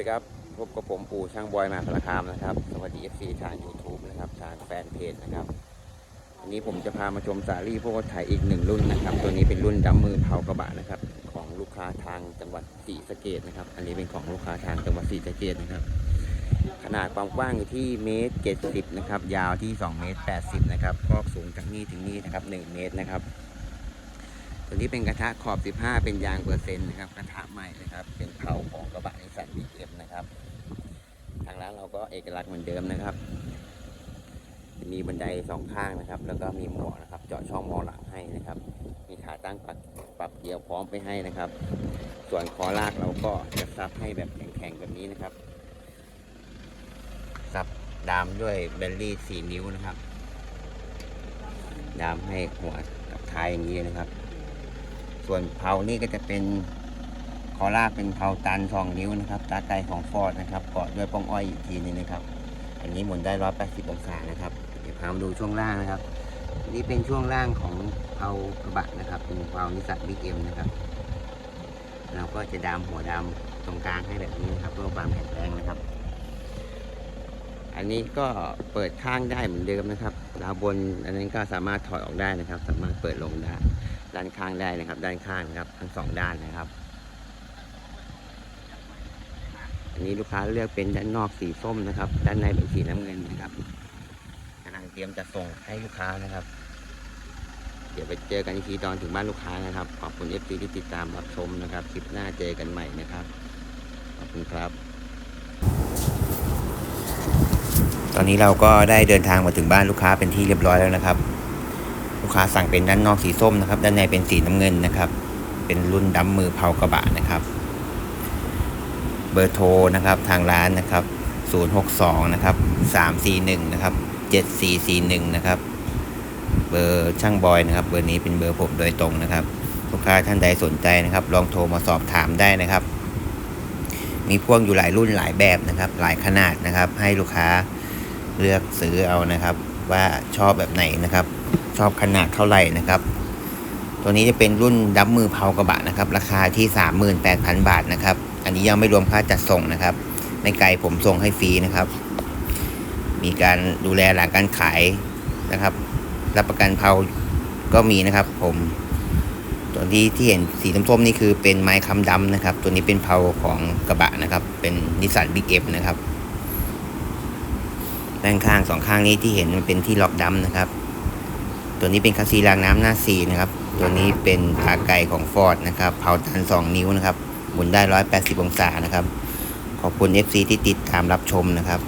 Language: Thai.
ดีครับพบกับผมปู่ช่างบอยมาสารคามนะครับ สวัสดี FC ทาง YouTube นะครับ ทางแฟนเพจนะครับวันนี้ผมจะพามาชมสาลี่พวกรถไถอีกหนึ่งรุ่นนะครับ ตัวนี้เป็นรุ่นดัมมือเผากระบะนะครับ ของลูกค้าทางจังหวัดศรีสะเกดนะครับ อันนี้เป็นของลูกค้าทางจังหวัดศรีสะเกดนะครับ ขนาดความกว้างอยู่ที่เมตรเจ็ดสิบนะครับ ยาวที่2เมตรแปดสิบนะครับคอกสูงจากนี่ถึงนี่นะครับหนึ่งเมตรนะครับตัวนี้เป็นกระทะขอบ 15 เป็นยางเปอร์เซ็นต์นะครับ กระทะใหม่นะครับ เป็นเผาของกระบะนิสสันบีเอ็มนะครับทาง ร้านเราก็เอกลักษณ์เหมือนเดิมนะครับ มีบันไดสองข้างนะครับ แล้วก็มีหมวกนะครับ เจาะช่องมองหลังให้นะครับ มีขาตั้งปรับปรับเกียวพร้อมไปให้นะครับ ส่วนคอลากเราก็จะซับให้แบบแข็งๆแบบนี้นะครับซับดามด้วยเบลลี่สี่นิ้วนะครับ ดามให้หัวกับท้ายอย่างนี้นะครับ ส่วนเพานี่ก็จะเป็น อลากเป็นเพาตันสองนิ้วนะครับตาไกของฟอร์ดนะครับเกาะด้วยป้องอ้อยอีกทีนึงนะครับ อันนี้หมุนได้ร้อยแปดสิบองศานะครับเดี๋ยวพามาดูช่วงล่างนะครับนนี้เป็นช่วงล่างของเพากระบะนะครับเป็นเพานิสสันบิ๊กเอ็มนะครับ เราก็จะดามหัวดามตรงกลางให้แบบนี้นะครับเพื่อความแข็งแรงนะครับ อันนี้ก็เปิดข้างได้เหมือนเดิมนะครับดาวบนอันนั้นก็สามารถถอดออกได้นะครับ สามารถเปิดลงได้ด้านข้างได้นะครับ ด้านข้างครับทั้งสองด้านนะครับ อันนี้ลูกค้าเลือกเป็นด้านนอกสีส้มนะครับ ด้านในเป็นสีน้ำเงินนะครับกำลังเตรียมจะส่งให้ลูกค้านะครับ เดี๋ยวไปเจอกันอีกทีตอนถึงบ้านลูกค้านะครับ ขอบคุณเอฟซีที่ติดตามรับชมนะครับ คลิปหน้าเจอกันใหม่นะครับ ขอบคุณครับ ตอนนี้เราก็ได้เดินทางมาถึงบ้านลูกค้าเป็นที่เรียบร้อยแล้วนะครับ ลูกค้าสั่งเป็นด้านนอกสีส้มนะครับ ด้านในเป็นสีน้ำเงินนะครับ เป็นรุ่นดัมมือเผากระบะนะครับ เบอร์โทรนะครับทางร้านนะครับ 062 นะครับ 341 นะครับ 7441 นะครับ เบอร์ช่างบอยนะครับ เบอร์นี้เป็นเบอร์ผมโดยตรงนะครับ ลูกค้าท่านใดสนใจนะครับ ลองโทรมาสอบถามได้นะครับ มีพ่วงอยู่หลายรุ่นหลายแบบนะครับ หลายขนาดนะครับ ให้ลูกค้าเลือกซื้อเอานะครับ ว่าชอบแบบไหนนะครับ ชอบขนาดเท่าไหร่นะครับตัวนี้จะเป็นรุ่นดับมือเผากระบะนะครับ ราคาที่ 38,000 บาทนะครับ อันนี้ยังไม่รวมค่าจัดส่งนะครับ ไม่ไกลผมส่งให้ฟรีนะครับ มีการดูแลหลังการขายนะครับ รับประกันเผาก็มีนะครับ ผมตัวที่ที่เห็นสีส้มๆนี่คือเป็นไม้คำดำนะครับ ตัวนี้เป็นเผาของกระบะนะครับ เป็นนิสสันบิ๊กเอฟนะครับด้านข้างสองข้างนี้ที่เห็นมันเป็นที่ล็อกดำนะครับ ตัวนี้เป็นคัสซีรางน้ำหน้าสีนะครับ ตัวนี้เป็นขาไก่ของฟอร์ดนะครับเผาตันสองนิ้วนะครับ หมุนได้ 180 องศานะครับ ขอบคุณ FC ที่ติดตามรับชมนะครับ